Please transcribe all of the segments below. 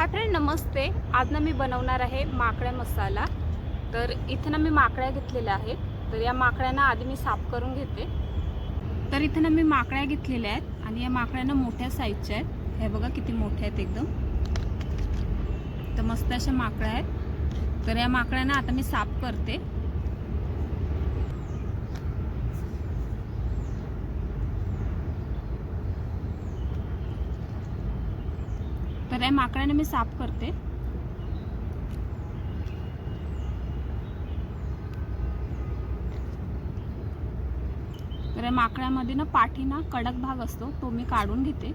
हा फ्रेंड नमस्ते. आज ना मी बनवणार आहे माकड्या मसाला. तर इथं ना मी माकड्या घेतलेल्या आहेत. तर या माकड्यांना आधी मी साफ करून घेते. तर इथं ना मी माकड्या घेतलेल्या आहेत आणि या माकड्यांना मोठ्या साईजच्या आहेत. हे बघा किती मोठ्या आहेत एकदम. तर मस्त अशा माकड्या आहेत. तर या माकड्यांना आता मी साफ करते. तर या माकड्यांना मी साफ करते. तर या माकड्यामध्ये ना पाठी ना कडक भाग असतो तो मी काढून घेते.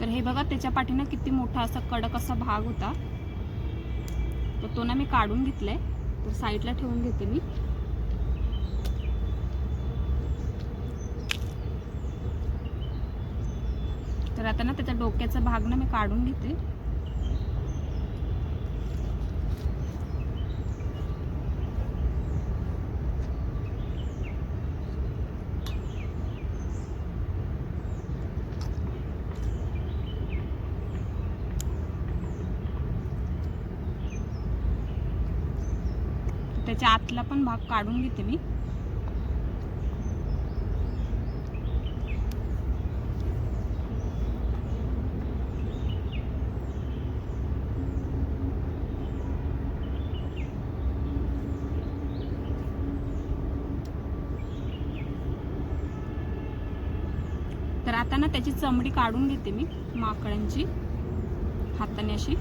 तर हे बघा त्याच्या पाठीनं किती मोठा असा कडक असा भाग होता. तर तो ना मी काढून घेतलाय. तर साईडला ठेवून घेते मी. तर आता ना त्याच्या डोक्याचा भाग ना मी काढून घेते. त्याच्या आतला पण भाग काढून घेते मी. तर आता ना त्याची चमडी काढून घेते मी माकडांची. हाताने अशी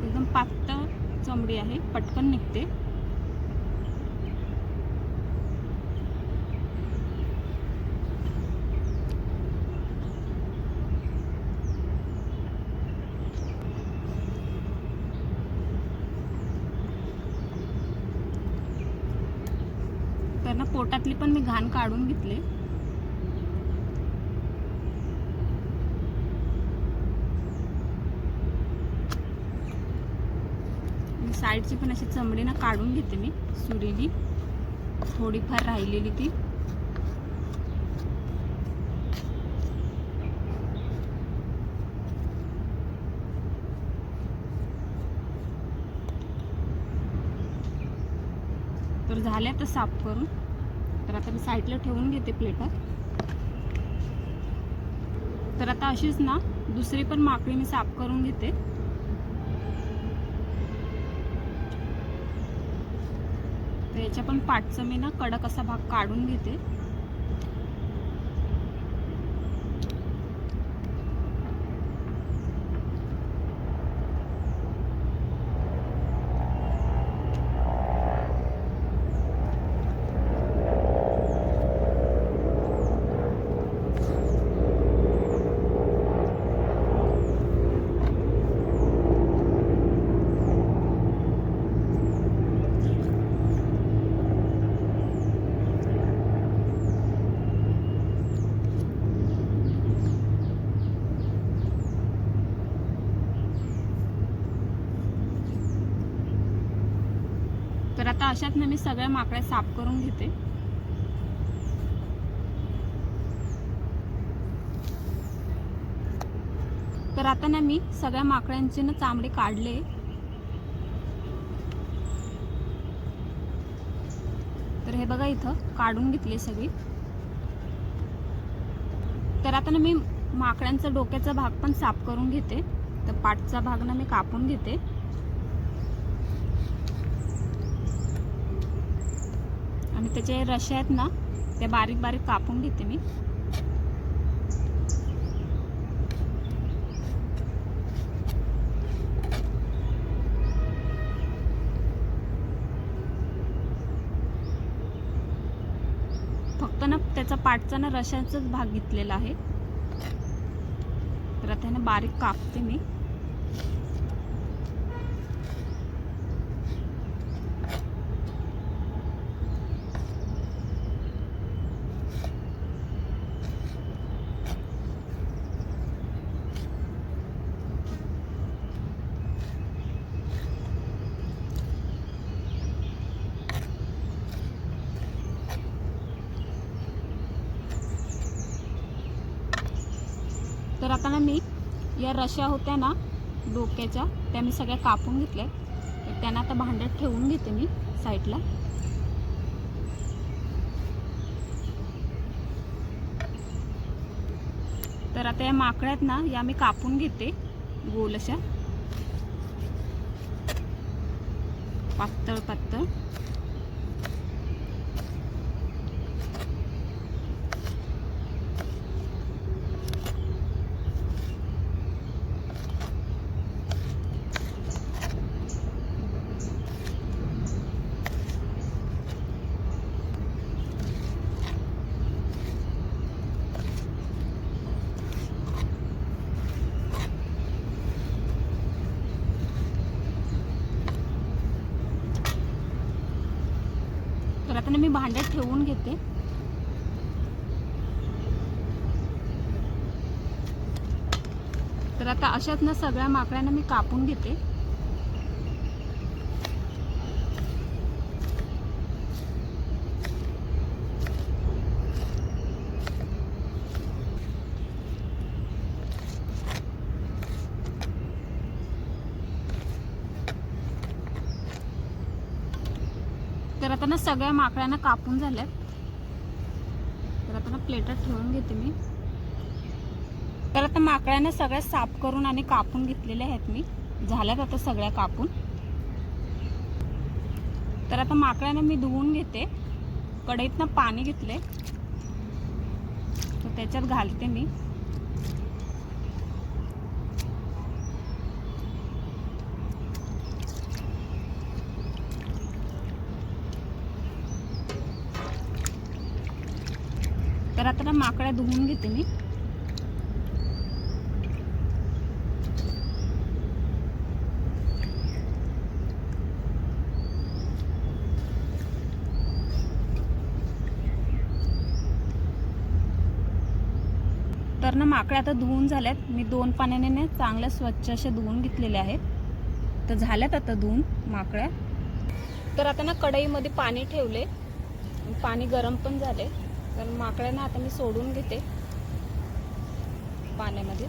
एकदम पातळ चमडी आहे. पटकन निघते. पोटातली पण मी घाण काढून घेतले. साईडची पण अशी चमडी ना काढून घेते मी सुरीली. थोडीफार राहिलेली ती. तर झाल्या तर साफ करून. तर आता मी साईडला ठेवून घेते प्लेटात. तर आता अशीच ना दुसरी पण माकडी मी साफ करून घेते. तर याच्या पण पाठचं मी ना कडक असा भाग काढून घेते. आता अशात ना मी सगळ्या माकड्या साफ करून घेते. तर आता ना मी सगळ्या माकड्यांचे ना चामडे काढले. तर हे बघा इथं काढून घेतली सगळी. तर आता ना मी माकड्यांचा डोक्याचा भाग पण साफ करून घेते. तर पाठचा भाग ना मी कापून घेते. आणि त्याचे रश्या आहेत ना ते बारीक बारीक कापून घेते मी. फक्त ना त्याचा पाठचा ना रशाचाच भाग घेतलेला आहे. तर आता ना बारीक कापते मी. तर आता ना मी या रश्या होत्या ना डोक्याच्या त्या मी सगळ्या कापून घेतल्या. तर त्यांना आता भांड्यात ठेवून घेते मी साईडला. तर आता या माकड्यात ना या मी कापून घेते गोल अशा. पातळ पातळ. तर मी भांड्यात ठेवून घेते. तर आता अशाच ना सगळ्या माकड्यांना मी कापून घेते. सगळ्या माकड्यांना कापून झाल्यात. तर आता ना प्लेटात ठेवून घेते मी. तर आता माकड्यांना सगळ्या साफ करून आणि कापून घेतलेल्या आहेत मी. झाल्यात आता सगळ्या कापून. तर आता माकड्यांना मी धुवून घेते. कढईतनं पाणी घेतले तर त्याच्यात घालते मी. तर आता ना माकड्या धुवून घेते मी. तर ना माकड्या आता धुवून झाल्यात. मी दोन पाण्याने ना चांगल्या स्वच्छ अशा धुवून घेतलेल्या आहेत. तर झाल्यात आता धुवून माकड्या तर आता ना कढईमध्ये पाणी ठेवले. पाणी गरम पण झाले. तर माकड्यांना आता मी सोडून घेते पाण्यामध्ये.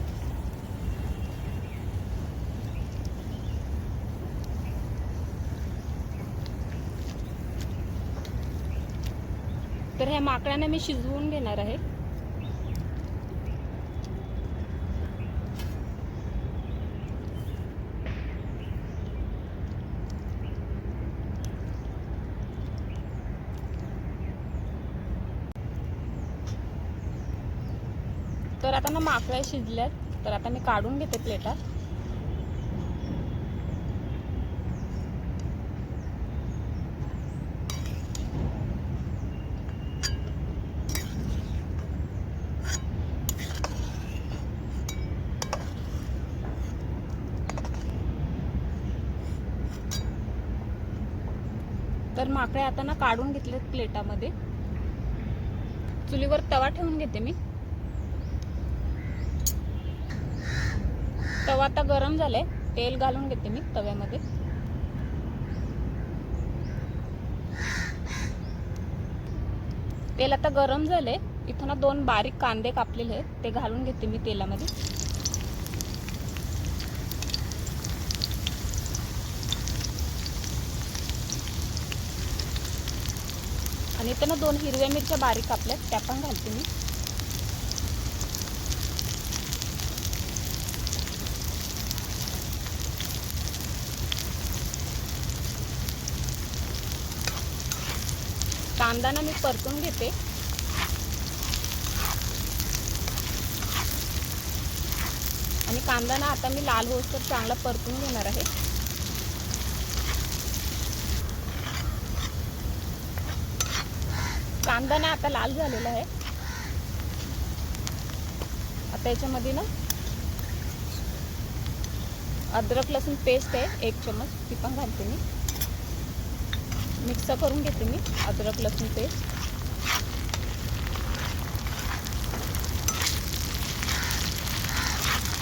तर ह्या माकड्यांना मी शिजवून घेणार आहे. तर आता ना माकड्या शिजल्यात. तर आता मी काढून घेते प्लेटात. तर माकळे आता ना काढून घेतलेत प्लेटामध्ये. चुलीवर तवा ठेवून घेते मी. तवा आता गरम झालाय. तेल घालून घेते मी तव्यामध्ये. तेल आता गरम झाले इथं ना दोन बारीक कांदे कापलेले आहेत. ते घालून घेते मी तेलामध्ये. आणि इथं ना दोन हिरव्या मिरच्या बारीक कापल्यात. त्या पण घालते मी. कांदाना मी परतून घेते. आणि कांदाना आता मी लाल होस चांगला परतून घेणार आहे. कांदाना आता लाल झालेला आहे. आता याच्यामध्ये ना अद्रक लसूण पेस्ट आहे एक चमच ती पण घालते मी. मिक्स करून घेते मी अद्रक लसूण पेस्ट.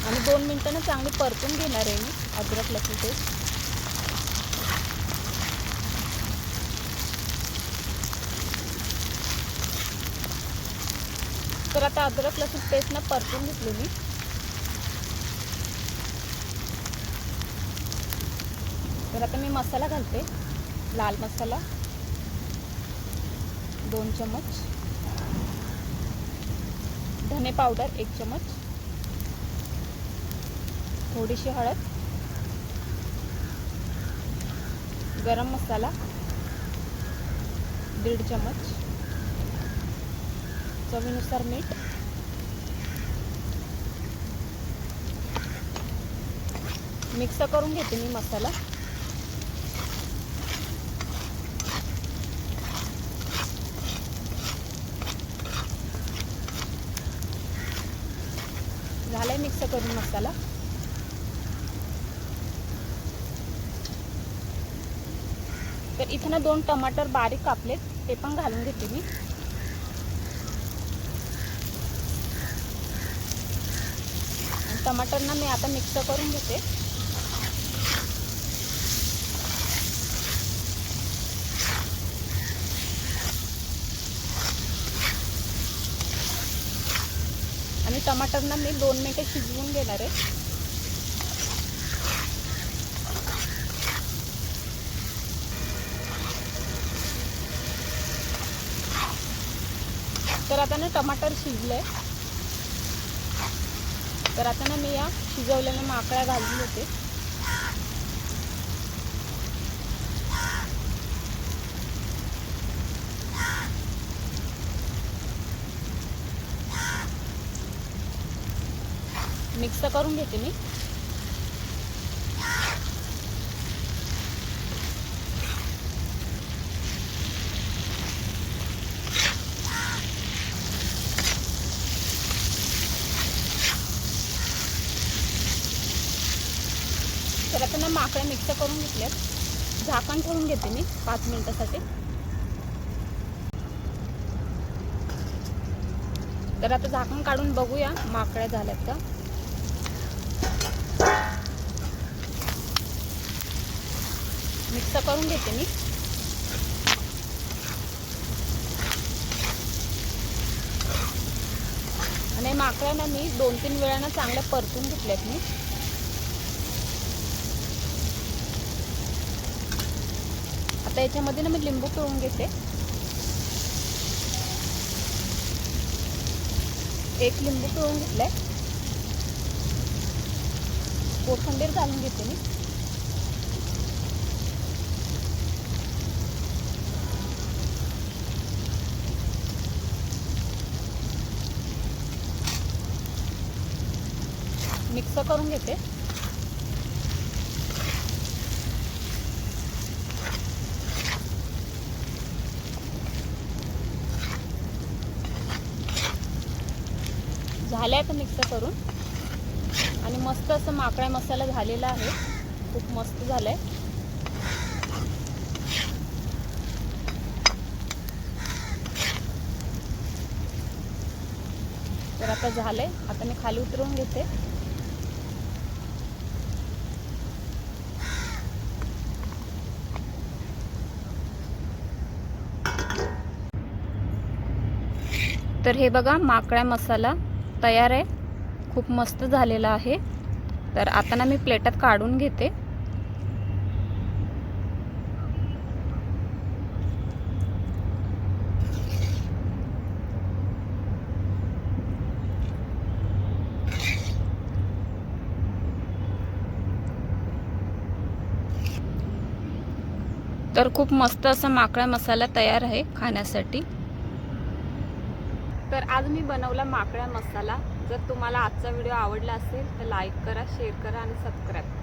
आणि दोन मिनटं ना चांगली परतून घेणार आहे मी अद्रक लसूण पेस्ट. तर आता अद्रक लसूण पेस्ट ना परतून घेतली मी. तर आता मी मसाला घालते. लाल मसाला दोन चमच धने पावडर एक चमच थोडीशी हळद. गरम मसाला दीड चमच चवीनुसार मीठ. मिक्स करून घेते मी मसाला झालाय मिक्स करून मसाला. तर इथनं ना दोन टमाटर बारीक कापलेत ते पण घालून घेते मी. टमाटरना मी आता मिक्स करून घेते. टमाटरना मी दोन मिनिटं शिजवून घेणार आहे. तर आता ना टमाटर शिजलंय. तर आता ना मी या शिजवलेल्या माकळ्या घालून होते मिक्स करून घेते मी. तर आता ना माकड्या मिक्स करून घेतल्यात झाकण ठेवून घेते मी पाच मिनिटासाठी. तर आता झाकण काढून बघूया माकड्या झाल्यात का. मिक्स करून घेते मी. आणि माकड्यांना मी दोन तीन वेळांना चांगल्या परतून घेतल्यात मी. आता याच्यामध्ये ना मी लिंबू पिळून घेते. एक लिंबू पिळून घेतलाय. कोथंबीर घालून घेते मी. मिक्स करून घेते. झालं आहे मिक्स करून. आणि मस्त असं माकळा मसाला झालेला आहे. खूप मस्त झालं आहे तर आता झालंय. आता मी खाली उतरवून घेते. तर हे बघा माकळ्या मसाला तयार आहे. खूप मस्त झालेला आहे. तर आता ना मी प्लेटात काढून घेते. तर खूप मस्त असा माकळा मसाला तयार आहे खाण्यासाठी. तर आज मी बनवला माकळा मसाला. जर तुम्हाला आजचा व्हिडिओ आवडला असेल तर लाईक करा शेअर करा आणि सबस्क्राईब करा.